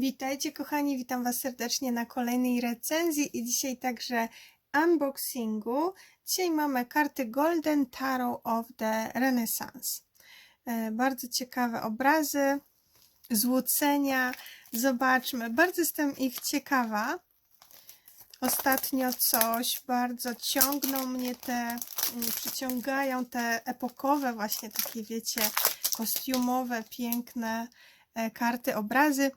Witajcie kochani, witam Was serdecznie na kolejnej recenzji i dzisiaj także unboxingu. Dzisiaj mamy karty Golden Tarot of the Renaissance. E, Bardzo ciekawe obrazy, złocenia. Zobaczmy, bardzo jestem ich ciekawa. Ostatnio coś bardzo ciągną mnie te, mm, przyciągają te epokowe właśnie takie wiecie, kostiumowe, piękne e, karty, obrazy.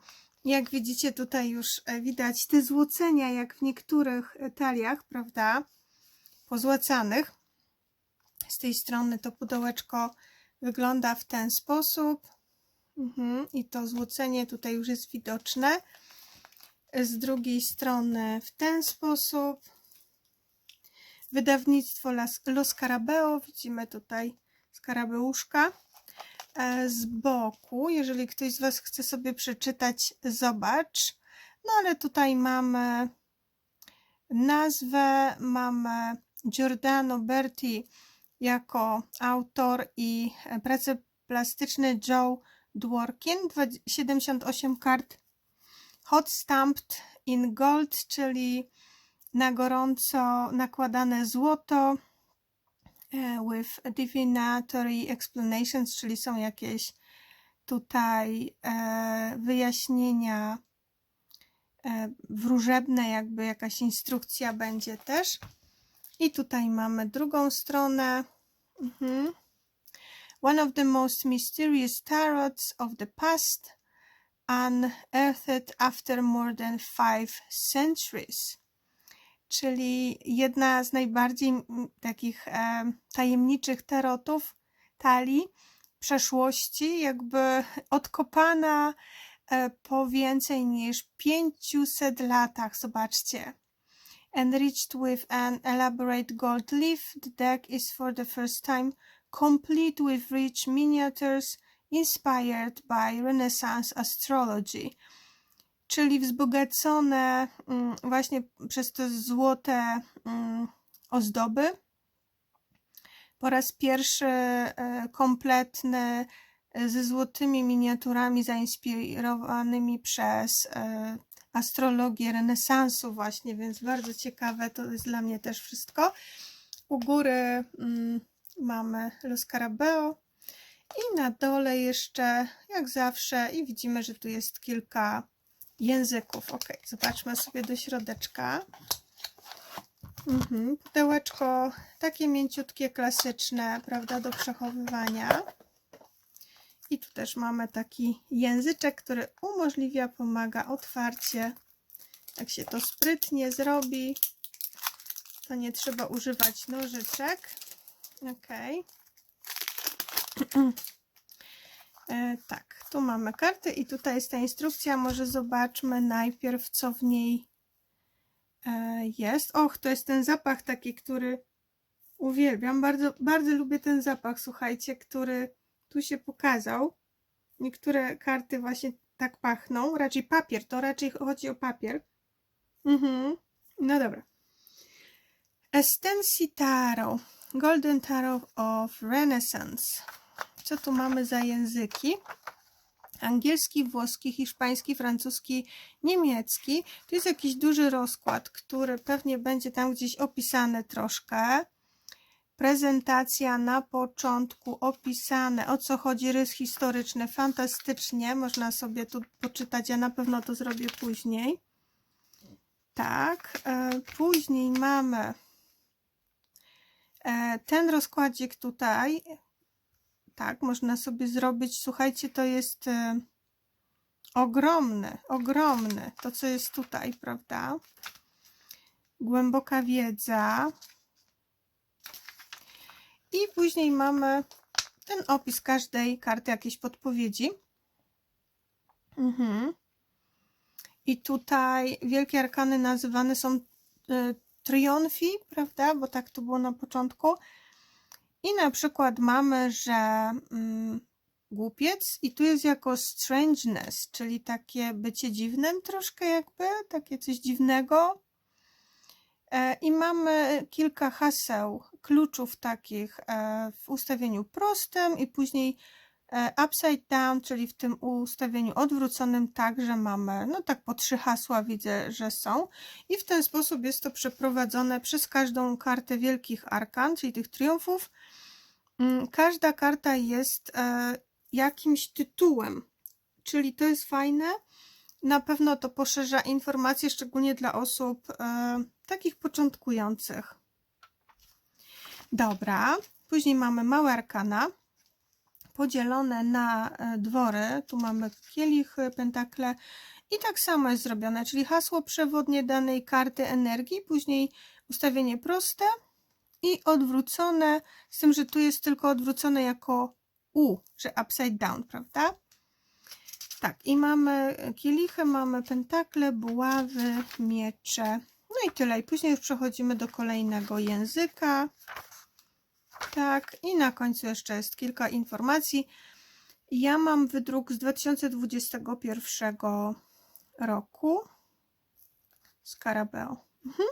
Jak widzicie, tutaj już e, widać te złocenia, jak w niektórych e, taliach, prawda? Pozłacanych. Z tej strony to pudełeczko wygląda w ten sposób. Mhm. I to złocenie tutaj już jest widoczne. Z drugiej strony w ten sposób. Wydawnictwo Los Scarabeo. Widzimy tutaj skarabeuszka z boku. Jeżeli ktoś z Was chce sobie przeczytać, zobacz. No ale tutaj mamy nazwę, mamy Giordano Berti jako autor i prace plastyczne Joe Dworkin, 78 kart hot stamped in gold, czyli na gorąco nakładane złoto e, with divinatory explanations, czyli są jakieś tutaj e, wyjaśnienia e, wróżebne, jakby jakaś instrukcja będzie też. I tutaj mamy drugą stronę. Mhm. One of the most mysterious tarots of the past, unearthed after more than five centuries. Czyli jedna z najbardziej takich e, tajemniczych tarotów talii przeszłości, jakby odkopana e, po więcej niż 500 latach. Zobaczcie. Enriched with an elaborate gold leaf, the deck is for the first time complete with rich miniatures inspired by Renaissance astrology. Czyli wzbogacone mm, właśnie przez te złote mm, ozdoby. Po raz pierwszy e, kompletny e, ze złotymi miniaturami zainspirowanymi przez e, astrologię renesansu właśnie, więc bardzo ciekawe, to jest dla mnie też wszystko. U góry mm, mamy Los Scarabeo i na dole jeszcze, jak zawsze, i widzimy, że tu jest kilka języków. Ok, zobaczmy sobie do środeczka. Mhm, pudełeczko takie mięciutkie, klasyczne, prawda, do przechowywania. I tu też mamy taki języczek, który umożliwia, pomaga otwarcie. Jak się to sprytnie zrobi, to nie trzeba używać nożyczek. Ok. E, tak, tu mamy karty i tutaj jest ta instrukcja. Może zobaczmy najpierw, co w niej e, jest. Och, to jest ten zapach taki, który uwielbiam. Bardzo, bardzo lubię ten zapach, słuchajcie, który tu się pokazał. Niektóre karty właśnie tak pachną. Raczej papier, to raczej chodzi o papier. Mhm. No dobra. Estensi Tarot. Golden Tarot of Renaissance. Co tu mamy za języki? Angielski, włoski, hiszpański, francuski, niemiecki. Tu jest jakiś duży rozkład, który pewnie będzie tam gdzieś opisany troszkę. Prezentacja na początku opisane, o co chodzi, rys historyczny, fantastycznie, można sobie tu poczytać, ja na pewno to zrobię później. Tak, e, później mamy e, ten rozkładzik tutaj, tak, można sobie zrobić, słuchajcie, to jest e, ogromny, ogromny, to co jest tutaj, prawda? Głęboka wiedza, i później mamy ten opis każdej karty, jakieś podpowiedzi. Mhm. I tutaj wielkie arkany nazywane są y, prawda? Bo tak to było na początku. I na przykład mamy, że mm, głupiec i tu jest jako strangeness, czyli takie bycie dziwnym troszkę jakby, takie coś dziwnego. E, I mamy kilka haseł, kluczów takich e, w ustawieniu prostym i później Upside down, czyli w tym ustawieniu odwróconym także mamy, no tak po trzy hasła widzę, że są i w ten sposób jest to przeprowadzone przez każdą kartę wielkich arkan, czyli tych triumfów. Mm, Każda karta jest e, jakimś tytułem, czyli to jest fajne. Na pewno to poszerza informacje, szczególnie dla osób e, takich początkujących. Dobra, później mamy małe arkana podzielone na e, dwory. Tu mamy kielichy, pentakle i tak samo jest zrobione, czyli hasło przewodnie danej karty energii, później ustawienie proste i odwrócone, z tym, że tu jest tylko odwrócone jako U, że upside down, prawda? Tak, i mamy kielichy, mamy pentakle, buławy, miecze. No i tyle. I później już przechodzimy do kolejnego języka. Tak, i na końcu jeszcze jest kilka informacji. Ja mam wydruk z 2021 roku. Scarabeo. Mhm.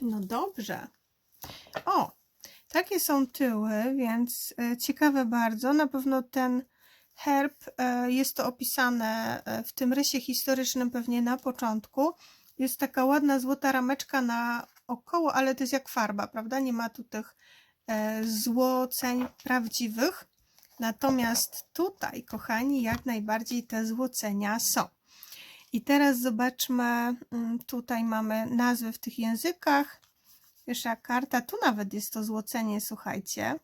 No dobrze. O, takie są tyły, więc e, ciekawe bardzo. Na pewno ten herb e, jest to opisane e, w tym rysie historycznym pewnie na początku. Jest taka ładna złota rameczka na około, ale to jest jak farba, prawda? Nie ma tu tych złoceń prawdziwych. Natomiast tutaj, kochani, jak najbardziej te złocenia są. I teraz zobaczmy, mm, tutaj mamy nazwy w tych językach. Pierwsza karta, tu nawet jest to złocenie, słuchajcie.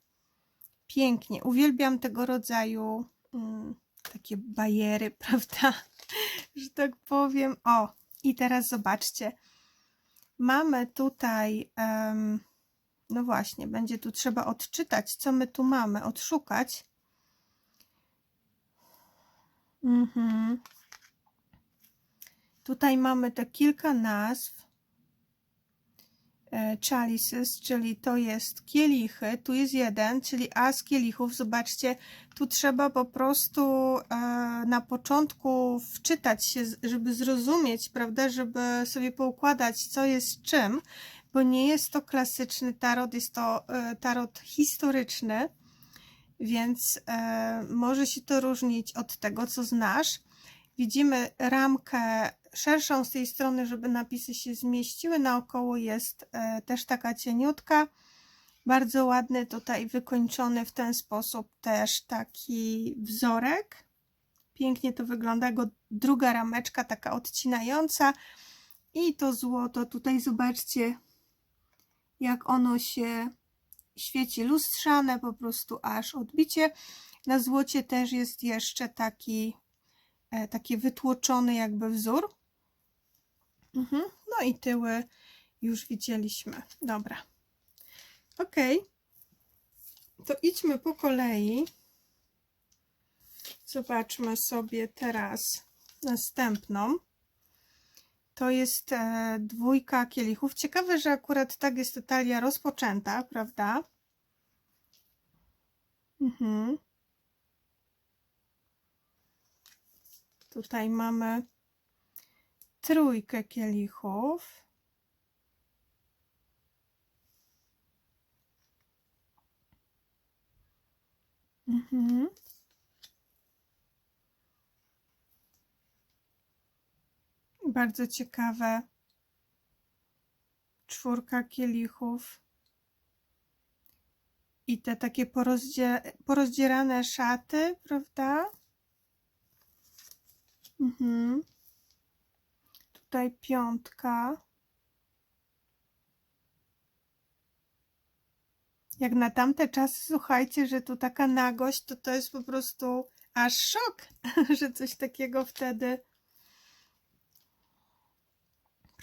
Pięknie, uwielbiam tego rodzaju mm, takie bajery, prawda? Że tak powiem. O, i teraz zobaczcie. Mamy tutaj um, no właśnie, będzie tu trzeba odczytać, co my tu mamy, odszukać. Mhm. Tutaj mamy te kilka nazw. E, chalices, czyli to jest kielichy. Tu jest jeden, czyli A z kielichów. Zobaczcie, tu trzeba po prostu e, na początku wczytać się, żeby zrozumieć, prawda, żeby sobie poukładać, co jest czym bo nie jest to klasyczny tarot, jest to e, tarot historyczny, więc e, może się to różnić od tego, co znasz. Widzimy ramkę szerszą z tej strony, żeby napisy się zmieściły. Naokoło jest e, też taka cieniutka. Bardzo ładny tutaj wykończony w ten sposób też taki wzorek. Pięknie to wygląda. Go druga rameczka taka odcinająca. I to złoto tutaj zobaczcie jak ono się świeci lustrzane, po prostu aż odbicie. Na złocie też jest jeszcze taki, e, taki wytłoczony jakby wzór. Mhm. No i tyły już widzieliśmy. Dobra. Ok. To idźmy po kolei. Zobaczmy sobie teraz następną to jest e, dwójka kielichów. Ciekawe, że akurat tak jest ta talia rozpoczęta, prawda? Mhm. Tutaj mamy trójkę kielichów. Mhm. Bardzo ciekawe. Czwórka kielichów. I te takie porozdzierane szaty, prawda? Mhm. Tutaj piątka. Jak na tamte czasy, słuchajcie, że tu taka nagość, to to jest po prostu aż szok, że coś takiego wtedy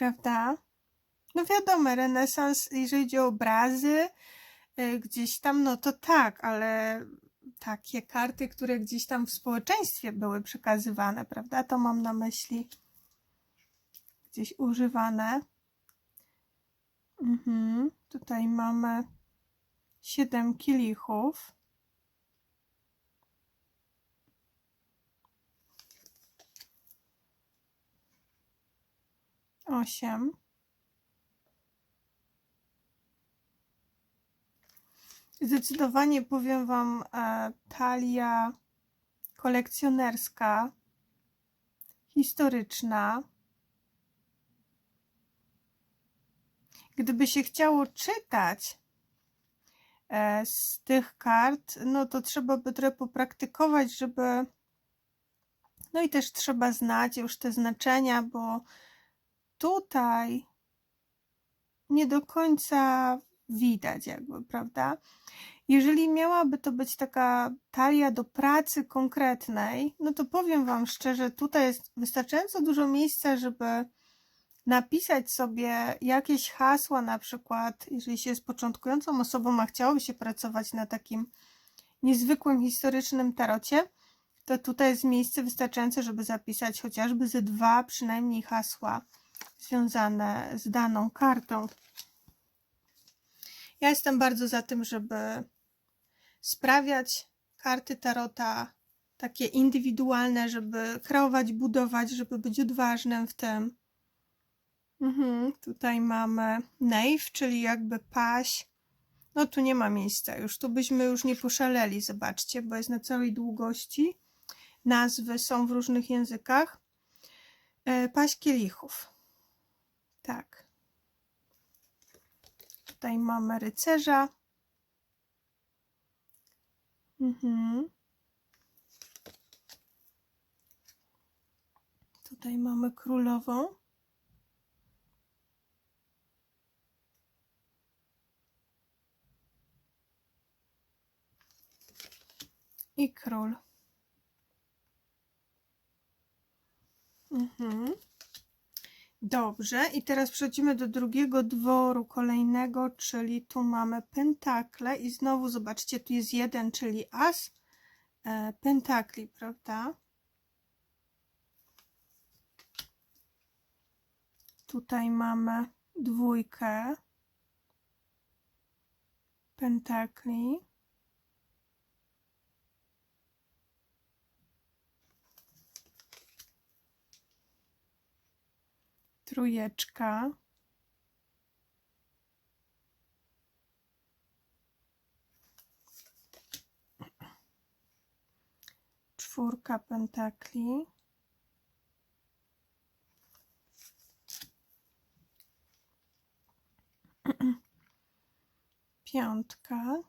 prawda? No wiadomo, renesans, jeżeli chodzi o obrazy, y, gdzieś tam, no to tak, ale takie karty, które gdzieś tam w społeczeństwie były przekazywane, prawda? To mam na myśli gdzieś używane. Mhm. Tutaj mamy siedem kielichów. Osiem. Zdecydowanie powiem Wam, e, talia kolekcjonerska, historyczna. Gdyby się chciało czytać e, z tych kart, no to trzeba by trochę popraktykować, żeby. No i też trzeba znać już te znaczenia, bo tutaj nie do końca widać, jakby, prawda? Jeżeli miałaby to być taka talia do pracy konkretnej, no to powiem Wam szczerze, tutaj jest wystarczająco dużo miejsca, żeby napisać sobie jakieś hasła, na przykład, jeżeli się jest początkującą osobą, a chciałoby się pracować na takim niezwykłym historycznym tarocie, to tutaj jest miejsce wystarczające, żeby zapisać chociażby ze dwa przynajmniej hasła związane z daną kartą. Ja jestem bardzo za tym, żeby sprawiać karty tarota takie indywidualne, żeby kreować, budować, żeby być odważnym w tym. Mhm, tutaj mamy Knave, czyli jakby paś. No tu nie ma miejsca już, tu byśmy już nie poszaleli, zobaczcie, bo jest na całej długości. Nazwy są w różnych językach. E, paś kielichów. Tak. Tutaj mamy rycerza. Mhm. Tutaj mamy królową. I król. Mhm. Dobrze, i teraz przechodzimy do drugiego dworu kolejnego, czyli tu mamy pentakle i znowu zobaczcie, tu jest jeden, czyli as e, pentakli, prawda? Tutaj mamy dwójkę pentakli. Trójeczka, czwórka pentakli, piątka,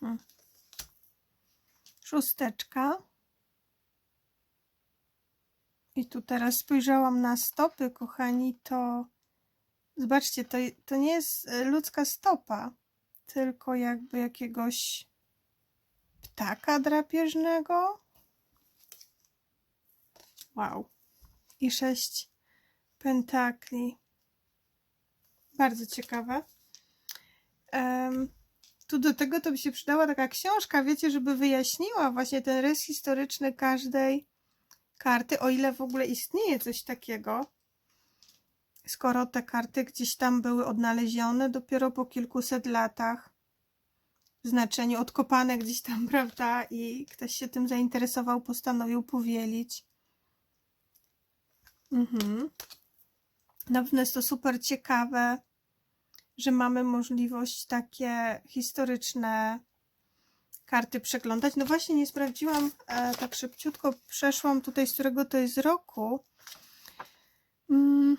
hmm szósteczka. I tu teraz spojrzałam na stopy, kochani, to zobaczcie, to, to nie jest e, ludzka stopa, tylko jakby jakiegoś ptaka drapieżnego. Wow. I sześć pentakli. Bardzo ciekawe. Um, tu do tego to by się przydała taka książka, wiecie, żeby wyjaśniła właśnie ten rys historyczny każdej karty, o ile w ogóle istnieje coś takiego. Skoro te karty gdzieś tam były odnalezione dopiero po kilkuset latach, w znaczeniu odkopane gdzieś tam, prawda, i ktoś się tym zainteresował, postanowił powielić. Mhm. Na pewno jest to super ciekawe że mamy możliwość takie historyczne karty przeglądać. No właśnie nie sprawdziłam, e, tak szybciutko przeszłam tutaj, z którego to jest roku. Mm.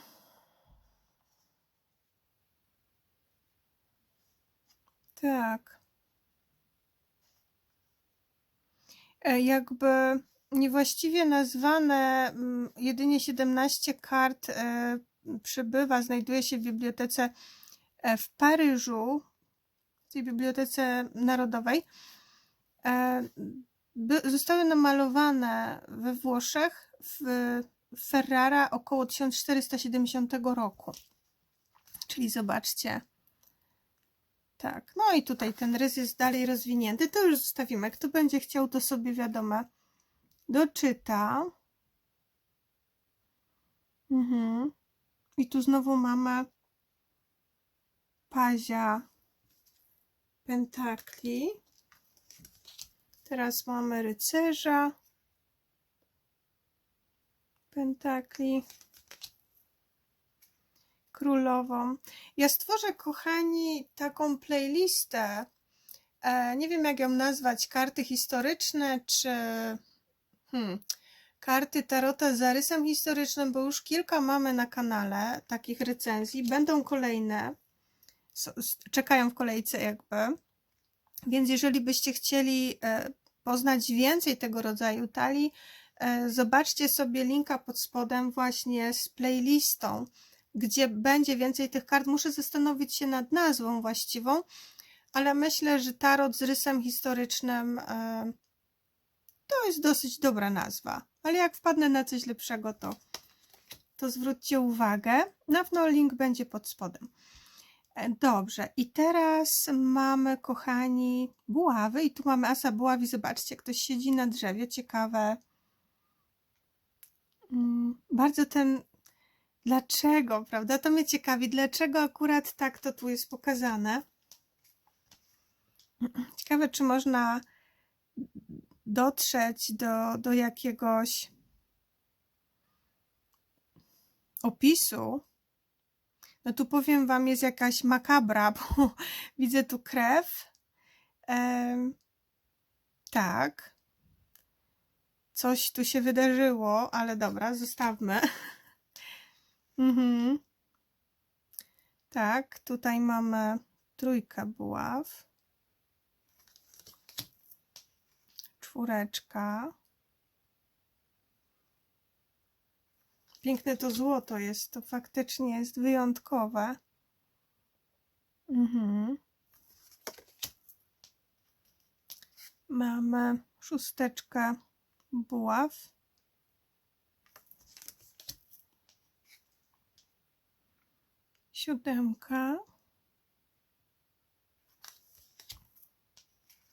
Tak. E, jakby niewłaściwie nazwane mm, jedynie 17 kart e, przybywa, znajduje się w bibliotece w Paryżu, w tej Bibliotece Narodowej, e, zostały namalowane we Włoszech w Ferrara około 1470 roku. Czyli zobaczcie. Tak, no i tutaj ten rys jest dalej rozwinięty. To już zostawimy. Kto będzie chciał, to sobie wiadomo doczyta. Mhm. I tu znowu mamy pazia pentakli. Teraz mamy rycerza pentakli. królową. Ja stworzę, kochani, taką playlistę. E, nie wiem, jak ją nazwać. Karty historyczne, czy hmm, karty tarota z zarysem historycznym, bo już kilka mamy na kanale takich recenzji. Będą kolejne. Czekają w kolejce, jakby. Więc jeżeli byście chcieli e, poznać więcej tego rodzaju talii, e, zobaczcie sobie linka pod spodem właśnie z playlistą, gdzie będzie więcej tych kart. Muszę zastanowić się nad nazwą właściwą, ale myślę, że tarot z rysem historycznym e, to jest dosyć dobra nazwa. Ale jak wpadnę na coś lepszego, to, to zwróćcie uwagę. Na pewno link będzie pod spodem. E, Dobrze, i teraz mamy, kochani, buławy. I tu mamy asa buławi. Zobaczcie, ktoś siedzi na drzewie. Ciekawe. Mm, Bardzo ten. Dlaczego, prawda? To mnie ciekawi, dlaczego akurat tak to tu jest pokazane. Ciekawe, czy można dotrzeć do, do jakiegoś opisu. No tu powiem Wam, jest jakaś makabra, bo widzę tu krew. Em, tak. Coś tu się wydarzyło, ale dobra, zostawmy. Mhm. Tak, tutaj mamy trójkę buław. Czwóreczka. Piękne to złoto jest, to faktycznie jest wyjątkowe. Mhm. Mamy szósteczkę buław. Siódemka.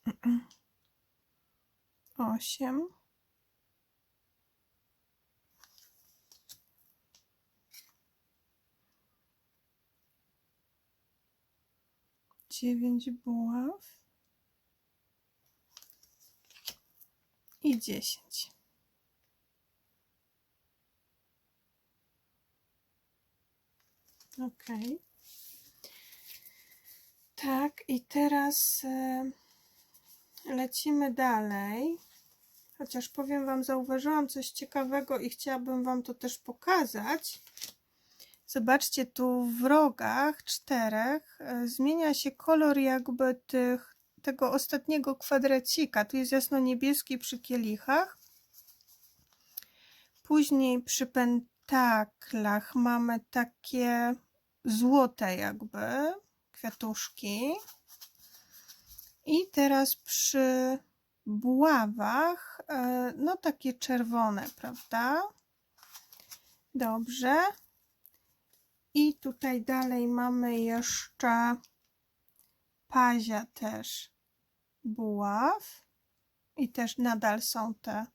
Osiem. Dziewięć buław i dziesięć. Ok. Tak, i teraz e, lecimy dalej. Chociaż powiem Wam, zauważyłam coś ciekawego i chciałabym Wam to też pokazać. Zobaczcie, tu w rogach czterech e, zmienia się kolor jakby tych, tego ostatniego kwadracika. Tu jest jasno-niebieski przy kielichach. Później przy pentaklach mamy takie złote jakby kwiatuszki. I teraz przy buławach, e, no takie czerwone, prawda? Dobrze. I tutaj dalej mamy jeszcze pazia też buław. I też nadal są te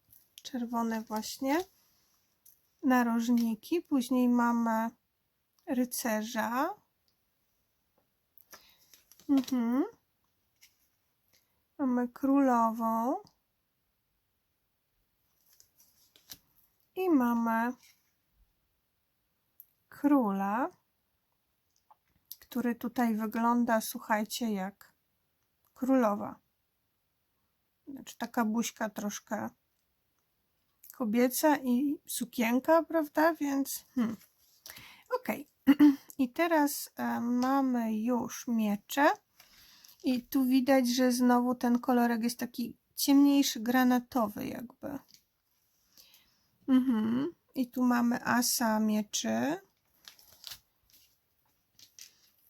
czerwone właśnie narożniki. Później mamy rycerza. Mhm. Mamy królową. I mamy króla, który tutaj wygląda, słuchajcie, jak królowa. Znaczy taka buźka troszkę kobieca i sukienka, prawda? Więc hmm. okej. I teraz e, mamy już miecze. I tu widać, że znowu ten kolorek jest taki ciemniejszy, granatowy jakby. Mhm. I tu mamy asa mieczy.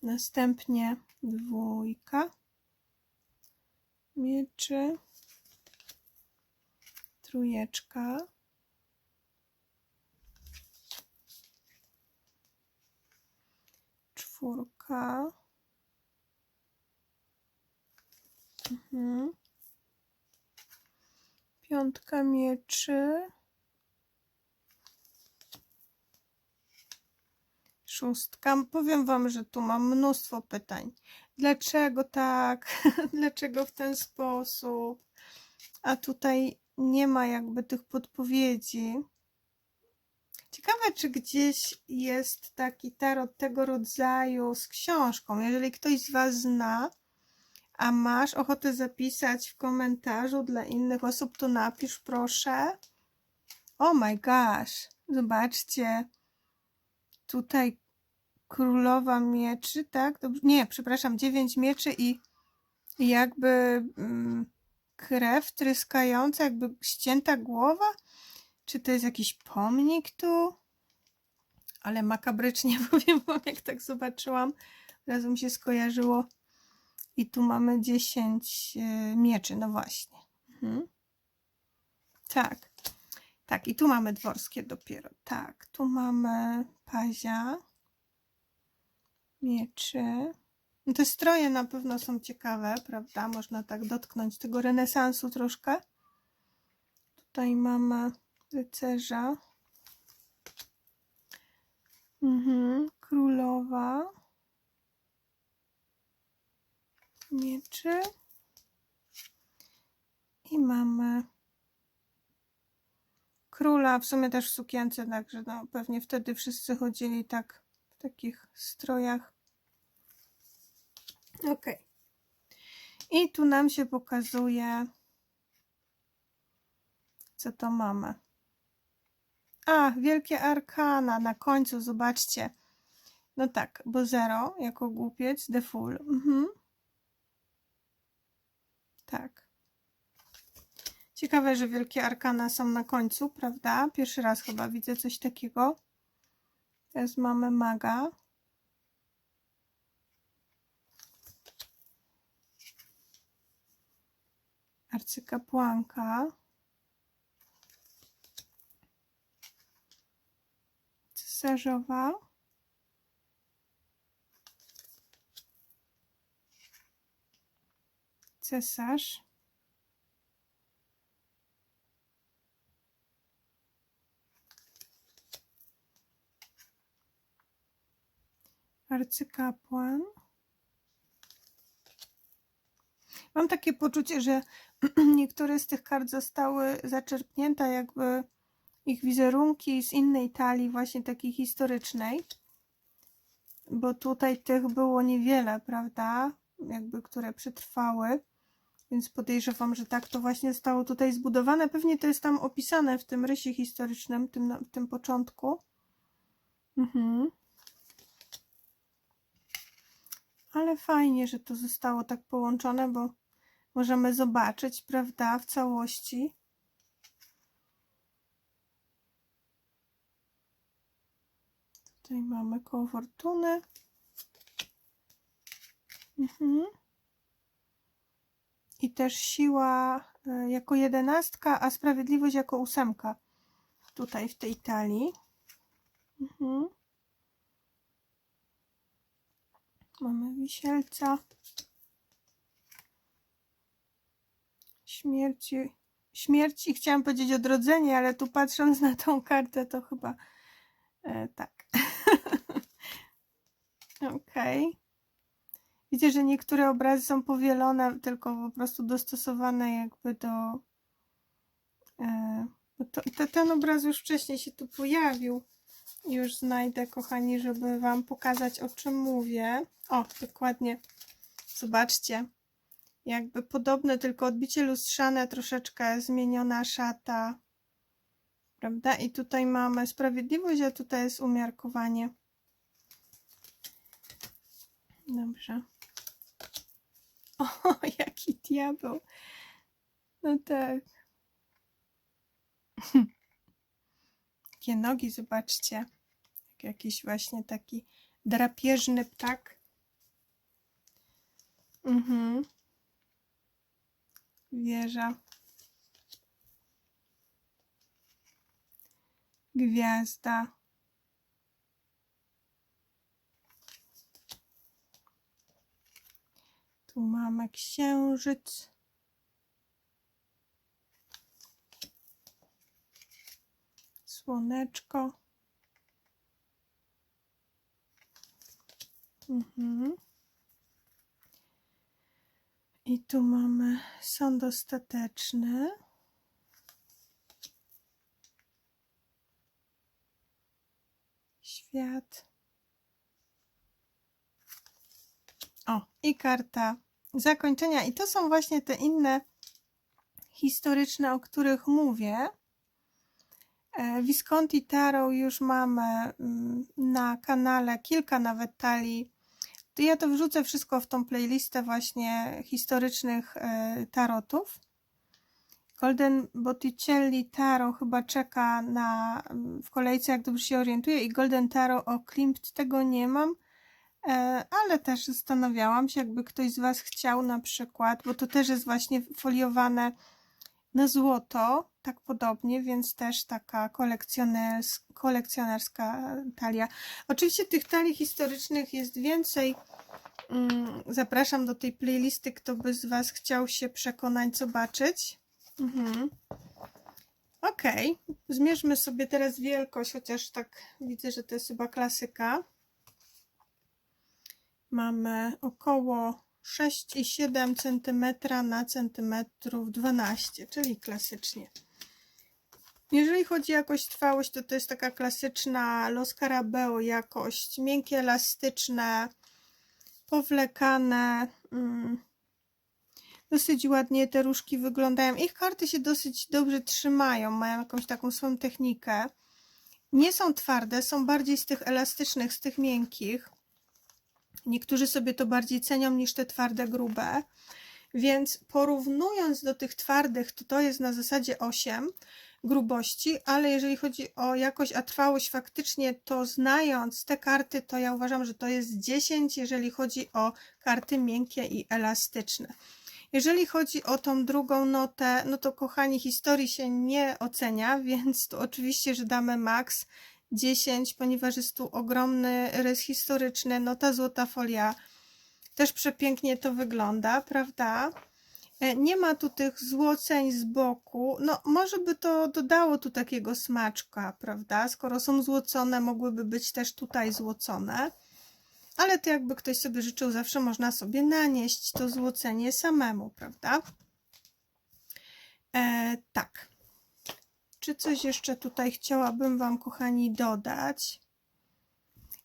Następnie dwójka mieczy. Trójeczka. Czwórka. Mhm. Piątka mieczy. Szóstka. Powiem Wam, że tu mam mnóstwo pytań. Dlaczego tak? Dlaczego w ten sposób? A tutaj nie ma jakby tych podpowiedzi. Ciekawe, czy gdzieś jest taki tarot tego rodzaju z książką. Jeżeli ktoś z Was zna, a masz ochotę zapisać w komentarzu dla innych osób, to napisz proszę. Oh my gosh, zobaczcie. Tutaj królowa mieczy, tak? Dobrze. Nie, przepraszam, dziewięć mieczy i jakby mm, krew tryskająca, jakby ścięta głowa. Czy to jest jakiś pomnik tu? Ale makabrycznie powiem wam, jak tak zobaczyłam. Razu mi się skojarzyło. I tu mamy 10 e, mieczy, no właśnie. Mhm. Tak. Tak, i tu mamy dworskie dopiero. Tak, tu mamy pazia, mieczy. No te stroje na pewno są ciekawe, prawda? Można tak dotknąć tego renesansu troszkę. Tutaj mamy rycerza. Mhm, królowa. Mieczy. I mamy króla, w sumie też w sukience, także no, pewnie wtedy wszyscy chodzili tak takich strojach. Ok. I tu nam się pokazuje, co to mamy. A, wielkie arkana na końcu, zobaczcie. No tak, bo zero jako głupiec, the full. Mhm. Tak. Ciekawe, że wielkie arkana są na końcu, prawda? Pierwszy raz chyba widzę coś takiego. Teraz mamy maga. Arcykapłanka. Cesarzowa. Cesarz. Arcykapłan. Mam takie poczucie, że niektóre z tych kart zostały zaczerpnięte jakby ich wizerunki z innej talii, właśnie takiej historycznej. Bo tutaj tych było niewiele, prawda? Jakby, które przetrwały. Więc podejrzewam, że tak to właśnie zostało tutaj zbudowane. Pewnie to jest tam opisane w tym rysie historycznym, tym, w tym początku. Mhm. Ale fajnie, że to zostało tak połączone, bo możemy zobaczyć, prawda, w całości. Tutaj mamy koło fortuny. Mhm. I też siła e, jako jedenastka, a sprawiedliwość jako ósemka. Tutaj w tej talii. Mhm. Mamy wisielca. Śmierci. Śmierci, chciałam powiedzieć odrodzenie, ale tu patrząc na tą kartę, to chyba e, tak. Okej. Okay. Widzę, że niektóre obrazy są powielone, tylko po prostu dostosowane jakby do... E, to, to, ten obraz już wcześniej się tu pojawił. Już znajdę, kochani, żeby Wam pokazać, o czym mówię. O, dokładnie. Zobaczcie. Jakby podobne, tylko odbicie lustrzane, troszeczkę zmieniona szata. Prawda? I tutaj mamy sprawiedliwość, a tutaj jest umiarkowanie. Dobrze. O, jaki diabeł. No tak. Jakie nogi, zobaczcie. Jak jakiś właśnie taki drapieżny ptak. Mhm. Wieża. Gwiazda. Tu mamy księżyc. Słoneczko. Mhm. I tu mamy sąd ostateczny. Świat. O, i karta zakończenia. I to są właśnie te inne historyczne, o których mówię. E, Visconti Tarot już mamy mm, na kanale, kilka nawet talii. Ja to wrzucę wszystko w tą playlistę właśnie historycznych e, tarotów. Golden Botticelli Tarot chyba czeka na, w kolejce, jak dobrze się orientuję, i Golden Tarot o Klimt tego nie mam, e, ale też zastanawiałam się, jakby ktoś z Was chciał na przykład, bo to też jest właśnie foliowane na złoto, tak podobnie, więc też taka kolekcjoners, kolekcjonerska talia. Oczywiście tych talii historycznych jest więcej. Mm, Zapraszam do tej playlisty, kto by z Was chciał się przekonać, zobaczyć. Mhm. Ok, zmierzmy sobie teraz wielkość, chociaż tak widzę, że to jest chyba klasyka. Mamy około 6,7 cm na centymetrów 12, czyli klasycznie. Jeżeli chodzi o jakość trwałość, to to jest taka klasyczna Los Carabeo jakość, miękkie, elastyczne, powlekane. Mm. Dosyć ładnie te różki wyglądają. Ich karty się dosyć dobrze trzymają, mają jakąś taką swoją technikę. Nie są twarde, są bardziej z tych elastycznych, z tych miękkich. Niektórzy sobie to bardziej cenią niż te twarde, grube. Więc porównując do tych twardych, to to jest na zasadzie 8 grubości, ale jeżeli chodzi o jakość, a trwałość faktycznie, to znając te karty, to ja uważam, że to jest 10, jeżeli chodzi o karty miękkie i elastyczne. Jeżeli chodzi o tą drugą notę, no to kochani, historii się nie ocenia, więc tu oczywiście, że damy max 10, ponieważ jest tu ogromny rys historyczny, no ta złota folia też przepięknie to wygląda, prawda? E, Nie ma tu tych złoceń z boku, no może by to dodało tu takiego smaczka, prawda? Skoro są złocone, mogłyby być też tutaj złocone. Ale to jakby ktoś sobie życzył, zawsze można sobie nanieść to złocenie samemu, prawda? E, tak. Czy coś jeszcze tutaj chciałabym Wam, kochani, dodać?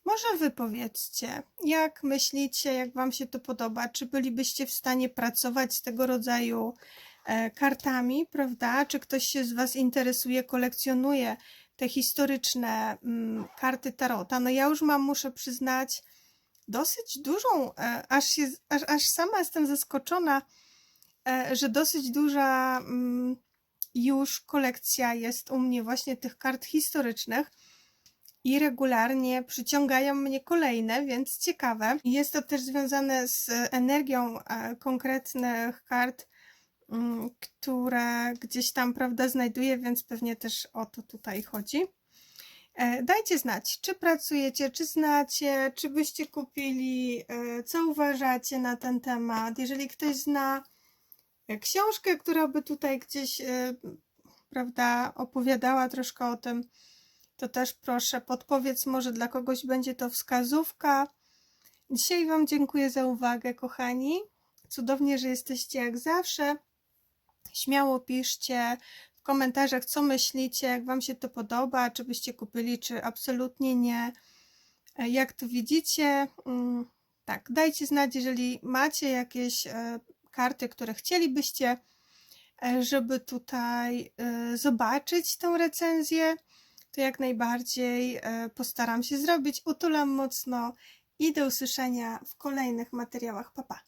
Może Wy powiedzcie, jak myślicie, jak Wam się to podoba? Czy bylibyście w stanie pracować z tego rodzaju e, kartami, prawda? Czy ktoś się z Was interesuje, kolekcjonuje te historyczne mm, karty tarota? No ja już mam, muszę przyznać, dosyć dużą, e, aż, się, aż, aż sama jestem zaskoczona, e, że dosyć duża mm, już kolekcja jest u mnie właśnie tych kart historycznych i regularnie przyciągają mnie kolejne, więc ciekawe. Jest to też związane z energią e, konkretnych kart, mm, które gdzieś tam, prawda, znajduję, więc pewnie też o to tutaj chodzi. E, Dajcie znać, czy pracujecie, czy znacie, czy byście kupili, e, co uważacie na ten temat. Jeżeli ktoś zna książkę, która by tutaj gdzieś, e, prawda, opowiadała troszkę o tym, to też proszę podpowiedz, może dla kogoś będzie to wskazówka. Dzisiaj Wam dziękuję za uwagę, kochani. Cudownie, że jesteście jak zawsze. Śmiało piszcie w komentarzach, co myślicie, jak Wam się to podoba, czy byście kupili, czy absolutnie nie. E, Jak to widzicie, mm, tak, dajcie znać, jeżeli macie jakieś e, karty, które chcielibyście, e, żeby tutaj e, zobaczyć tę recenzję, to jak najbardziej e, postaram się zrobić. Utulam mocno i do usłyszenia w kolejnych materiałach. Pa, pa.